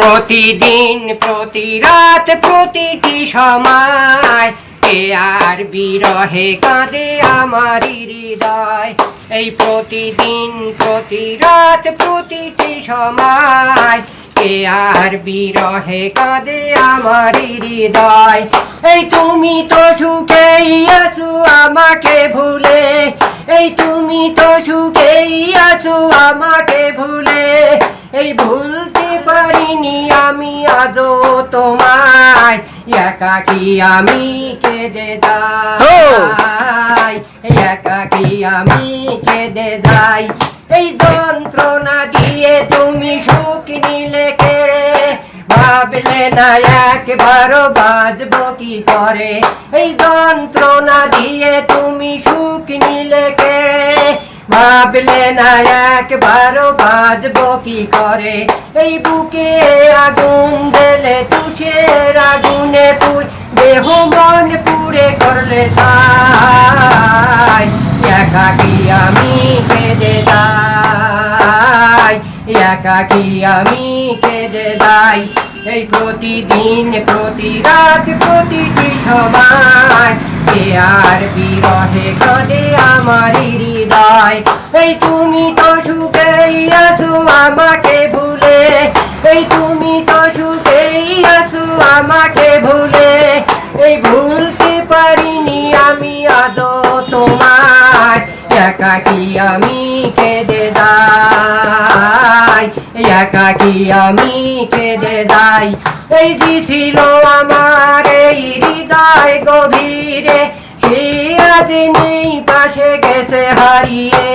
প্রতিদিন, প্রতি রাত, প্রতিটি সময় কে আর বিরহে কাঁদে আমার হৃদয়। এই প্রতিদিন, প্রতি রাত, প্রতিটি সময় কে আর বিরহে কাঁদে আমার হৃদয়। এই তুমি তো সুখেই আছো আমাকে ভুলে, এই তুমি তো সুখেই আছো আমাকে ভুলে, এই ভুলতে পারিনি আমি আদৌ তোমায়। একাকি আমি কেঁদে যাই? একাকি আমি কেঁদে যাই? এই যন্ত্রণা দিয়ে তুমি সুখ নিলে কেড়ে? ভাবলে না একবারও বাজব কি করে? এই যন্ত্রণা দিয়ে তুমি সুখ নিলে ভাবলে না একবারও কি করে? এই বুকে আগুন তুষের আগুনে পুর দেহ মন পুড়ে করলে একাকি আমি কেঁদে যাই? আমি কেঁদে এই প্রতিদিন প্রতি রাত প্রতিটি সময় কে আর বিরহে কাঁদে আমার হৃদয় এই তুমি তো সুখেই আছো, আমাকে ভুলে। এই তুমি তো সুখেই আছো, আমাকে ভুলে। এই ভুলতে পারিনি আমি আদৌ তোমায়। একাকি আমি কেঁদে যাই? একাকি আমি কেঁদে যাই? এই যে ছিল আমার এই হৃদয় গভীরে সে আজ পাশে গেছে হারিয়ে,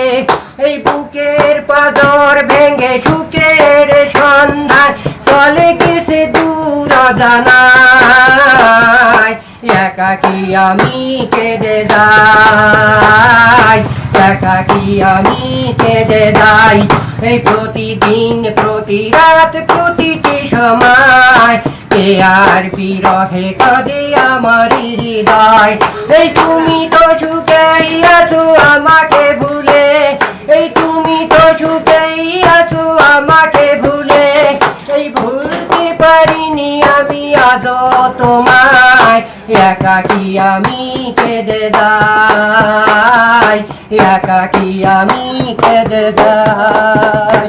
এই বুকের পাদর ভেঙে সুখের সন্ধান, চলে গেছে দূর জানায় একাকি আমি কেঁদে যাই? একাকি আমি কেঁদে যাই? এই প্রতিদিন, প্রতি রাত, প্রতিটি সময় আর বিরহে কাঁদে আমার হৃদয়। এই তুমি তো সুখেই আছো আমাকে ভুলে। এই তুমি তো সুখেই আছো আমাকে ভুলে। এই ভুলতে পারিনি আমি আদৌ তোমায়। একাকি আমি কেঁদে যাই? একাকি আমি কেঁদে যাই?